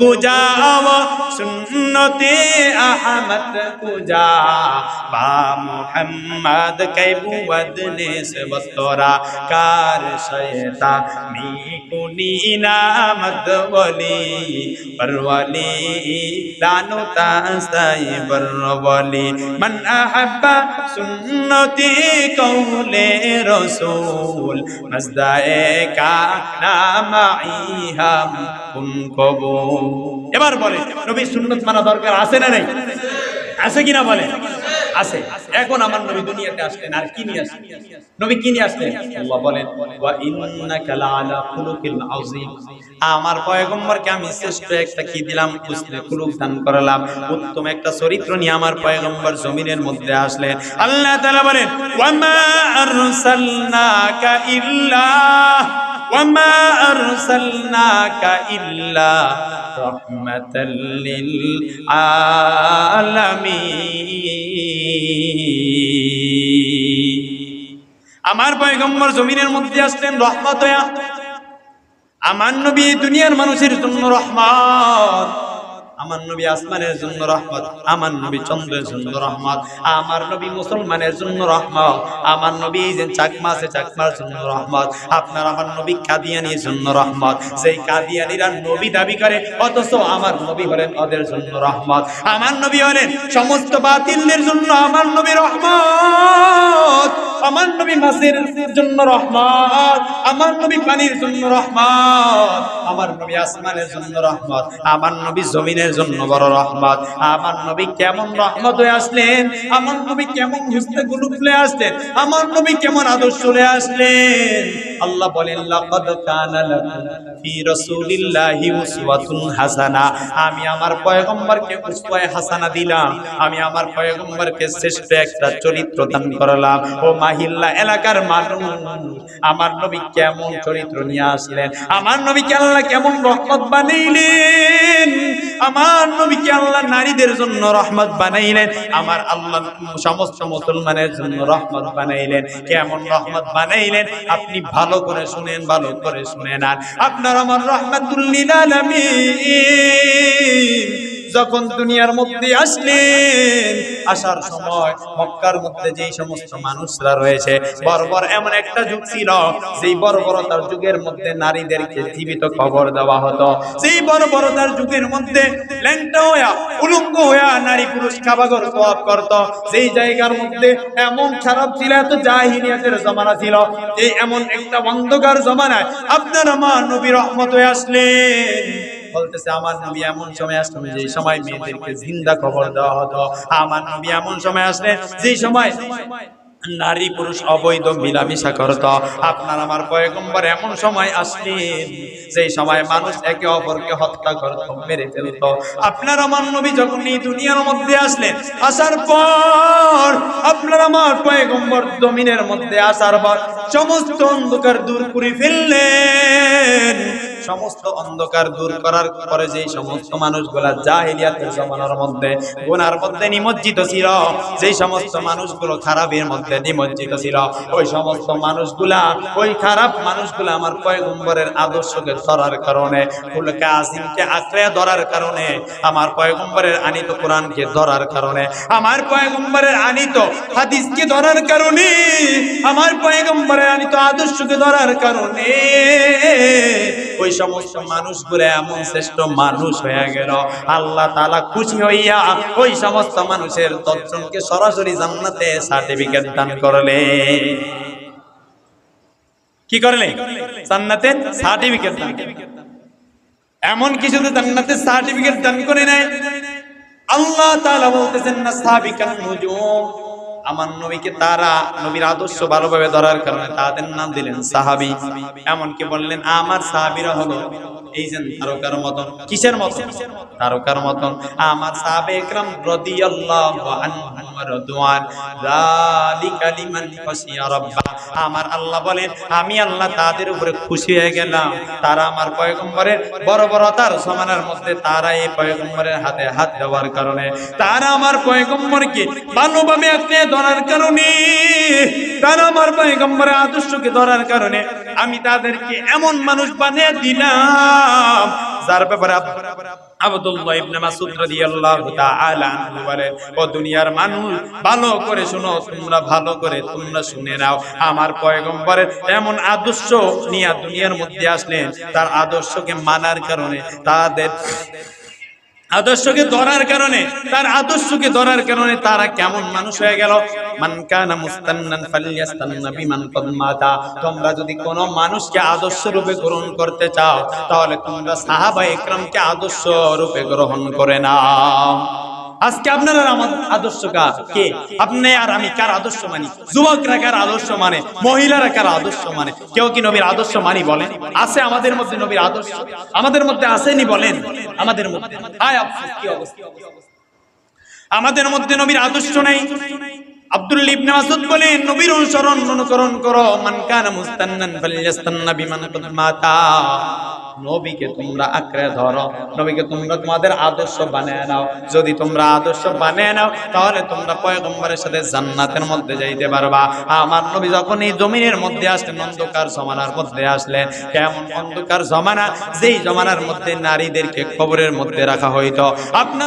কুজা সুন্নতে আহমদ কুজা বা মুহাম্মদ কাইবু বদনে সে বতরা কার শয়তা মি কুনি নামদ ওলি। পরওয়ালি দানু তাসাই বরওয়ালি। মান আহাব্বা সুন্নতি কৌলে রসুল। মজদায়ে কা নামাই হাম কুন কবু এবার বলে, নবী সুন্নত মানা দরকার আছে না নেই? আছে কিনা বলে? আছে। এখন আমার নবী দুনিয়াতে আসলেন, আর কি নিয়ে আসলেন? নবী কি নিয়ে আসলেন? আল্লাহ বলেন, ওয়া ইন্নাকা খুলুকিল আযীম। আমার পয়গম্বরকে আমি শ্রেষ্ঠ একটা কি দিলাম? খুলুক দান করলাম। উত্তম একটা চরিত্র নিয়ে আমার পয়গম্বর জমিনের মধ্যে আসলেন। আল্লাহ তাআলা বলেন, ওয়া মা আরসালনাকা ইল্লা وما أرسلناك إلا رحمة للعالمين আমার পয়গম্বর জমিনের মধ্যে আসলেন রহমত হইয়া আমার নবী দুনিয়ার মানুষের জন্য রহমত আমার নবী আসমানের জন্য রহমত, আমার নবী চন্দ্রের জন্য রহমত, আমার নবী মুসলমানের জন্য রহমত, আমার নবী যে চাকমা আছে চাকমার জন্য রহমত, আপনার আমার নবী কাদিয়ানির জন্য রহমত, সেই কাদিয়ানিরা নবী দাবি করে, অথচ আমার নবী হলেন ওদের জন্য রহমত, আমার নবী হলেন সমস্ত বাতিলদের জন্য আমার নবী রহমত। আমার নবী মাসের জন্য রহমত, আমার নবী পানির জন্য রহমত, আমার নবী আসমানের জন্য রহমত, আমার নবী জমিনের জন্য বড় রহমত, আমার নবী কেমন রহমত হয়ে আসলেন, আমার নবী কেমন হুসনে গুলুফলে আসলেন, আমার নবী কেমন আদর্শ হয়ে আসলেন। আল্লাহ বলেন, লাকাদ কানা লাকুম ফি রাসূলিল্লাহি উসওয়াতুন হাসানা। আমি আমার পয়গম্বরকে উসওয়ায়ে হাসানা দিলাম, আমি আমার পয়গম্বরকে শ্রেষ্ঠ একটা চরিত্র দান করলাম। ও মাহিল্লা এলাকার মানুষ। আমার নবী কেমন চরিত্র নিয়ে আসলেন? আমার নবীকে আল্লাহ কেমন রহমত বানাইলেন? আমার নবীকে আল্লাহ নারীদের জন্য রহমত বানাইলেন। আমার আল্লাহ সমস্ত মুসলমানের জন্য রহমত বানাইলেন। কেমন রহমত বানাইলেন? আপনি ভালো করে শুনেন, ভালো করে শুনেন। আর আপনার আমার রহমতুল্লিল আলামিন। যখন দুনিয়ার মধ্যে আসলেন, আসার সময় মক্কার মধ্যে যেই সমস্ত মানুষরা রয়েছে, বর্বর এমন একটা যুগ ছিল, যেই বর্বরতার যুগের মধ্যে নারীদেরকে জীবিত খবর দেওয়া হতো। সেই বর্বরতার যুগের মধ্যে ল্যাংটা হইয়া, উলঙ্গ হইয়া নারী পুরুষ খাবাগর তোয়াব করত সেই জায়গার মধ্যে এমন খারাপ ছিল, এত জাহিনিয়াতের জমানা ছিল এই এমন একটা অন্ধকার জমানায় আপনার মা নবী রহমত হয়ে আসলেন। বলতেছে, আমার নবী এমন সময় আসলেন যে সময় মেয়েদেরকে জিন্দা খবর দেওয়া হতো। আমার নবী এমন সময় আসলেন যে সময় নারী পুরুষ অবৈধ মিলামিশা করত। আপনার আমার পয়গম্বর এমন সময় আসলেন সেই সময় মানুষ একে অপরকে হত্যা করত, মেরে ফেলত। আপনার আমার নবী যখন এই দুনিয়ার মধ্যে আসলেন, আসার পর আপনার জমিনের মধ্যে আসার পর সমস্ত অন্ধকার দূর করে ফেললেন। সমস্ত অন্ধকার দূর করার পরে যেই সমস্ত মানুষগুলা মধ্যে, গুনার মধ্যে নিমজ্জিত ছিল, যেই সমস্ত মানুষগুলো খারাপের মধ্যে নিমজ্জিত ছিল, ওই সমস্ত মানুষগুলা, ওই খারাপ মানুষগুলা আমার পয়গম্বরের আদর্শকে ধরার কারণে ফুলকে আসিমকে আঁকড়ে ধরার কারণে, আমার পয়গম্বরের আনিত কোরআনকে ধরার কারণে, আমার পয়গম্বরের আনিত। হাদিসকে ধরার কারণে, আমার পয়গম্বরের আনিত আদর্শকে ধরার কারণে, ওই সমস্ত মানুষগুলো এমন শ্রেষ্ঠ মানুষ হয়ে গেল। আল্লাহ তালা খুশি হইয়া ওই সমস্ত মানুষের দশজনকে সরাসরি জান্নাতে সার্টিফিকেট দান করলে কি করলে জান্নাতে সার্টিফিকেট দান এমন কিছু তো জান্নাতে সার্টিফিকেট দান করে নেয় আল্লাহ তাআলা বলতেছেন না সাবিকান নুজুম। আমার নবীকে তারা নবীর আদর্শ ভালোভাবে ধরার কারণে তাদের নাম দিলেন সাহাবি। এমনকি বললেন, আমার সাহাবিরা হলো এই যে তারকার মতন। কিসের মতন? তারকার মতন। আমার সাহাবে একরাম রাদিয়াল্লাহু আনহুম আমার আল্লাহ বলেন, আমি আল্লাহ তাদের উপরে খুশি হয়ে গেলাম। তারা আমার পয়গম্বরের বড় বড় তার সমানের মধ্যে তারা এই পয়গম্বরের হাতে হাত দেওয়ার কারণে, তারা আমার পয়গম্বরকে ভালোভাবে আঁকড়ে ধরার কারণে, তারা আমার পয়গম্বরের আদর্শকে ধরার কারণে আমি তাদেরকে এমন মানুষ বানিয়ে দিলাম, যার ব্যাপারে আব্দুল্লাহ ইবনে মাসউদ রাদিয়াল্লাহু তাআলা আনহু বলেন, ও দুনিয়ার মানুষ, ভালো করে শুনো, তোমরা ভালো করে তোমরা শুনে নাও। আমার পয়গম্বরের এমন আদর্শ নিয়ে দুনিয়ার মধ্যে আসলেন, তার আদর্শকে মানার কারণে তাদের আদর্শকে ধরার কারণে, তার আদর্শকে ধরার কারণে তারা কেমন মানুষ হয়ে গেল? মানকানা মুস্তান্নান ফালিয়াস্তান্না বিমান তোমরা যদি কোন মানুষকে আদর্শ রূপে গ্রহণ করতে চাও, তাহলে তোমরা সাহাবা একরামকে আদর্শ রূপে গ্রহণ করে নাও। আজকে আপনারা আমার আদর্শ কে? আপনি আর আমি কার আদর্শ মানি? যুবকরা কার আদর্শ মানে? মহিলারা কার আদর্শ মানে? কেউ কি নবীর আদর্শ মানি বলেন? আছে আমাদের মধ্যে নবীর আদর্শ? আমাদের মধ্যে আসেনি বলেন? আমাদের মধ্যে। কি অবস্থা? আমাদের মধ্যে নবীর আদর্শ নেই। আব্দুল ইবনে নবীর অনুসরণ, অনুকরণ করো। মান মুস্তান্নান মাতা। নবীকে তোমরা আঁকড়ে ধরো, নবীকে তোমরা তোমাদের আদর্শ বানিয়ে নাও। যদি তোমরা আদর্শ বানিয়ে নাও, তাহলে তোমরা পয়গম্বরের সাথে জান্নাতের মধ্যে যাইতে পারবা। আমার নবী যখন এই জমিনের মধ্যে আসলেন, অন্ধকার জমানার মধ্যে আসলেন, কেমন অন্ধকার জমানা, যেই জমানার মধ্যে নারীদেরকে কবরের মধ্যে রাখা হইতো। আপনার